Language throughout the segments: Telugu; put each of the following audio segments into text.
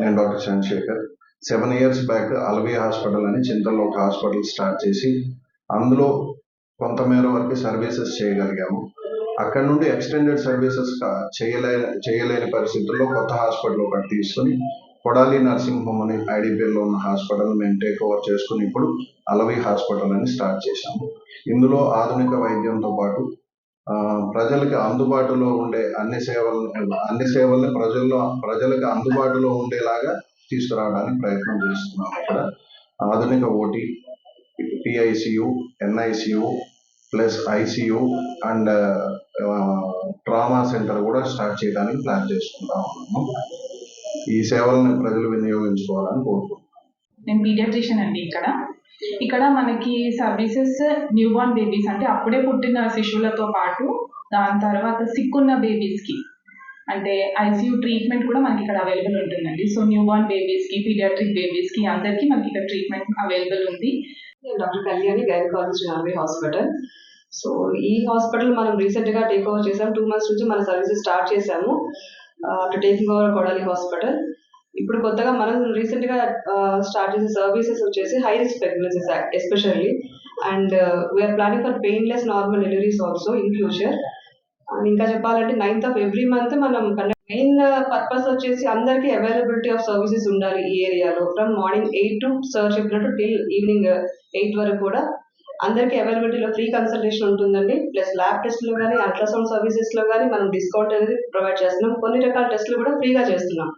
నేను doctor Chandrasekhar. Seven years back అలవీ hospital అని చింతల్లో ఒక హాస్పిటల్ స్టార్ట్ చేసి అందులో కొంతమేర వరకు సర్వీసెస్ చేయగలిగాము. అక్కడ నుండి ఎక్స్టెండెడ్ సర్వీసెస్ చేయలే చేయలేని పరిస్థితుల్లో కొత్త హాస్పిటల్ ఒకటి తీసుకుని కొడాలి నర్సింగ్ హోమ్ అని ఐడిపిఎల్లో ఉన్న హాస్పిటల్ మేము టేక్ ఓవర్ చేసుకుని ఇప్పుడు అలవి హాస్పిటల్ అని స్టార్ట్ చేశాము. ఇందులో ఆధునిక వైద్యంతో పాటు ప్రజలకు అందుబాటులో ఉండే అన్ని సేవలను అన్ని సేవల్ని ప్రజల్లో ప్రజలకు అందుబాటులో ఉండేలాగా తీసుకురావడానికి ప్రయత్నం చేస్తున్నాం ఇక్కడ. ఆధునిక OT PICU NICU plus ICU and trauma centre కూడా స్టార్ట్ చేయడానికి ప్లాన్ చేసుకుంటా ఉన్నాము. ఈ సేవలను ప్రజలు వినియోగించుకోవాలని కోరుకుంటున్నాను నేను పీడియాట్రిషియన్ అండి ఇక్కడ. ఇక్కడ మనకి సర్వీసెస్ న్యూ బార్న్ బేబీస్ అంటే అప్పుడే పుట్టిన శిశువులతో పాటు దాని తర్వాత సిక్ ఉన్న బేబీస్కి. అంటే ఐసీయూ ట్రీట్మెంట్ కూడా మనకి ఇక్కడ అవైలబుల్ ఉంటుందండి. సో న్యూ బార్న్ బేబీస్కి పీడియాట్రిక్ బేబీస్కి అందరికీ మనకి ఇక్కడ ట్రీట్మెంట్ అవైలబుల్ ఉంది. డాక్టర్ కళ్యాణి గైనకాలజీ నార్వే హాస్పిటల్. సో ఈ హాస్పిటల్ మనం రీసెంట్గా టేక్ ఓవర్ చేసాం. టూ మంత్స్ నుంచి మన సర్వీసెస్ స్టార్ట్ చేసాము. To taking over Kodali hospital. ఇప్పుడు కొత్తగా మనం రీసెంట్గా స్టార్ట్ చేసే సర్వీసెస్ వచ్చేసి high risk pregnancies especially and we are planning for painless normal deliveries also in future and ఇంకా చెప్పాలంటే నైన్త్ ఆఫ్ ఎవ్రీ మంత్ మనం మెయిన్ పర్పస్ uh, వచ్చేసి అందరికీ అవైలబిలిటీ ఆఫ్ సర్వీసెస్ ఉండాలి ఈ ఏరియాలో. From morning eight to sir చెప్పినట్టు టిల్ ఈవినింగ్ ఎయిట్ వరకు కూడా అందరికీ అవైలబిలిటీలో ఫ్రీ కన్సల్టేషన్ ఉంటుందండి. ప్లస్ ల్యాబ్ టెస్ట్లో కానీ అల్ట్రాసౌండ్ సర్వీసెస్లో కానీ మనం డిస్కౌంట్ అనేది ప్రొవైడ్ చేస్తున్నాం. కొన్ని రకాల టెస్ట్లు కూడా ఫ్రీగా చేస్తున్నాం.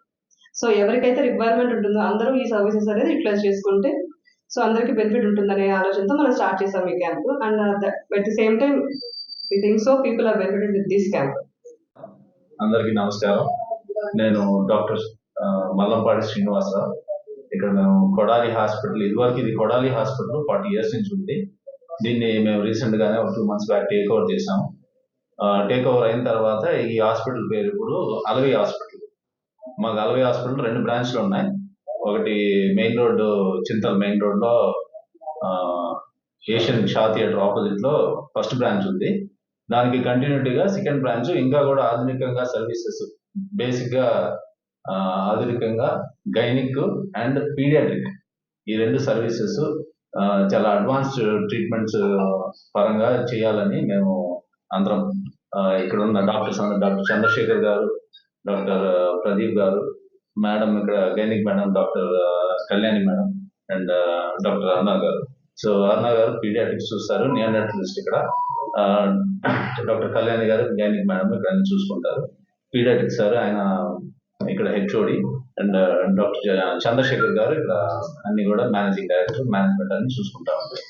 సో ఎవరికైతే రిక్వైర్మెంట్ ఉంటుందో అందరూ ఈ సర్వీసెస్ అనేది యూటిలైజ్ చేసుకుంటే సో అందరికీ బెనిఫిట్ ఉంటుందనే ఆలోచనతో మనం స్టార్ట్ చేసాం ఈ camp and at the same time we think so people are benefited with this camp అందరికీ నమస్కారం. నేను డాక్టర్ మల్లంపాడి శ్రీనివాస శ్రీనివాసరావు ఇక్కడ మేము కొడాలి హాస్పిటల్ ఇదివరకు ఇది కొడాలి హాస్పిటల్ ఫార్టీ ఇయర్స్ నుంచి ఉంది. దీన్ని మేము రీసెంట్ గానే ఒక two months back take over చేసాం. టేక్ ఓవర్ అయిన తర్వాత ఈ హాస్పిటల్ పేరు ఇప్పుడు అలవి హాస్పిటల్. మాకు అలవి హాస్పిటల్ రెండు బ్రాంచ్లు ఉన్నాయి. ఒకటి మెయిన్ రోడ్ చింతల్ మెయిన్ రోడ్లో ఏషియన్ షా థియేటర్ ఆపోజిట్లో ఫస్ట్ బ్రాంచ్ ఉంది. దానికి కంటిన్యూటీగా సెకండ్ బ్రాంచ్ ఇంకా కూడా ఆధునికంగా సర్వీసెస్ బేసిక్గా ఆధునికంగా గైనిక్ అండ్ పీడియాట్రిక్ ఈ రెండు సర్వీసెస్ చాలా అడ్వాన్స్డ్ ట్రీట్మెంట్స్ పరంగా చేయాలని మేము అందరం ఇక్కడ ఉన్న డాక్టర్స్ డాక్టర్ చంద్రశేఖర్ గారు డాక్టర్ ప్రదీప్ గారు మేడం ఇక్కడ gynaec madam doctor Kalyani madam and doctor Arna గారు. సో అర్ణ గారు పీడియాటిక్స్ చూస్తారు నియోనాటలిస్ట్ ఇక్కడ. ఆ, డాక్టర్ కళ్యాణి గారు గైనిక్ మేడం ఇక్కడ చూసుకుంటారు. పీడియాటిక్స్ సార్ ఆయన ఇక్కడ హెచ్ఓడి అండ్ డాక్టర్ చంద్రశేఖర్ గారు ఇక్కడ అన్ని కూడా మేనేజింగ్ డైరెక్టర్ మేనేజ్మెంట్ అన్ని చూసుకుంటా ఉంటారు.